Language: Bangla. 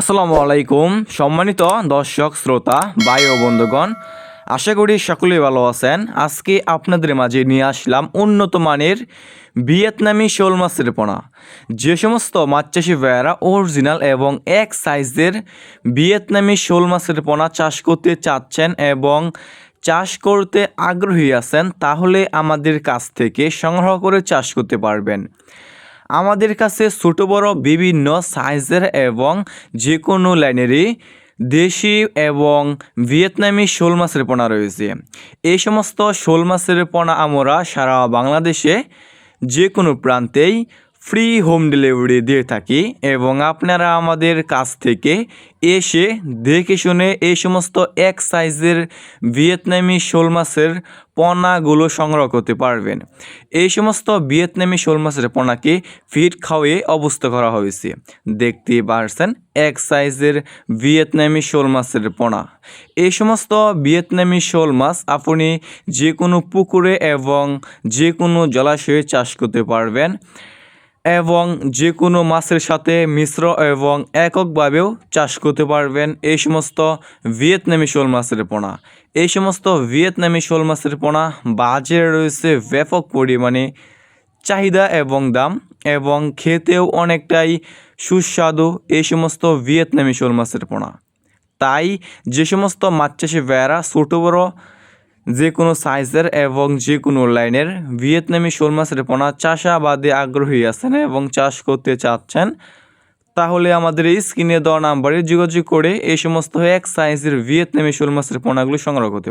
আসসালামু আলাইকুম। সম্মানিত দর্শক, শ্রোতা, ভাই ও বন্ধুগণ, আশা করি সকলেই ভালো আছেন। আজকে আপনাদের মাঝে নিয়ে আসলাম উন্নত মানের ভিয়েতনামি শোল মাছের পোনা। যে সমস্ত মাছ চাষি ভাইয়েরা অরিজিনাল এবং এক সাইজের ভিয়েতনামি শোল মাছের পোনা চাষ করতে চাচ্ছেন এবং চাষ করতে আগ্রহী আছেন, তাহলে আমাদের কাছ থেকে সংগ্রহ করে চাষ করতে পারবেন। আমাদের কাছে ছোট বড় বিভিন্ন সাইজের এবং যে কোনো লাইনেরই দেশি এবং ভিয়েতনামি শোল মাছের পোনা রয়েছে। এই সমস্ত শোল মাছের পোনা আমরা সারা বাংলাদেশে যে কোনো প্রান্তেই ফ্রি হোম ডেলিভারি দিয়ে থাকি এবং আপনারা আমাদের কাছ থেকে এসে দেখে শুনে এই সমস্ত এক সাইজের ভিয়েতনামি শোল মাছের পোনাগুলো সংগ্রহ করতে পারবেন। এই সমস্ত ভিয়েতনামি শোল মাছের পোনাকে ফিট খাওয়িয়ে অবস্থা করা হয়েছে। দেখতেই পারছেন, এক সাইজের ভিয়েতনামি শোল মাছের পোনা। এই সমস্ত ভিয়েতনামি শোল মাছ আপনি যে কোনো পুকুরে এবং যে কোনো জলাশয়ে চাষ করতে পারবেন। এবং যে কোনো মাছের সাথে মিশ্র এবং এককভাবেও চাষ করতে পারবেন এই সমস্ত ভিয়েতনামি শোল মাছের পোনা। এই সমস্ত ভিয়েতনামি শোল মাছের পোনা বাজারে রয়েছে ব্যাপক পরিমাণে চাহিদা এবং দাম এবং খেতেও অনেকটাই সুস্বাদু এই সমস্ত ভিয়েতনামি শোল মাছের পোনা। তাই যে সমস্ত মাছ চাষি ভেড়া, ছোটো বড়ো যে কোনো সাইজের এবং যে কোনো লাইনের ভিয়েতনামি শোল মাছের পোনা চাষাবাদে আগ্রহী আছেন এবং চাষ করতে চাচ্ছেন। তাহলে আমাদের এই স্ক্রিনে দেওয়া নাম্বারে যোগাযোগ করে এই সমস্ত এক সাইজের ভিয়েতনামি শোল মাছের পোনাগুলো সংগ্রহ করতে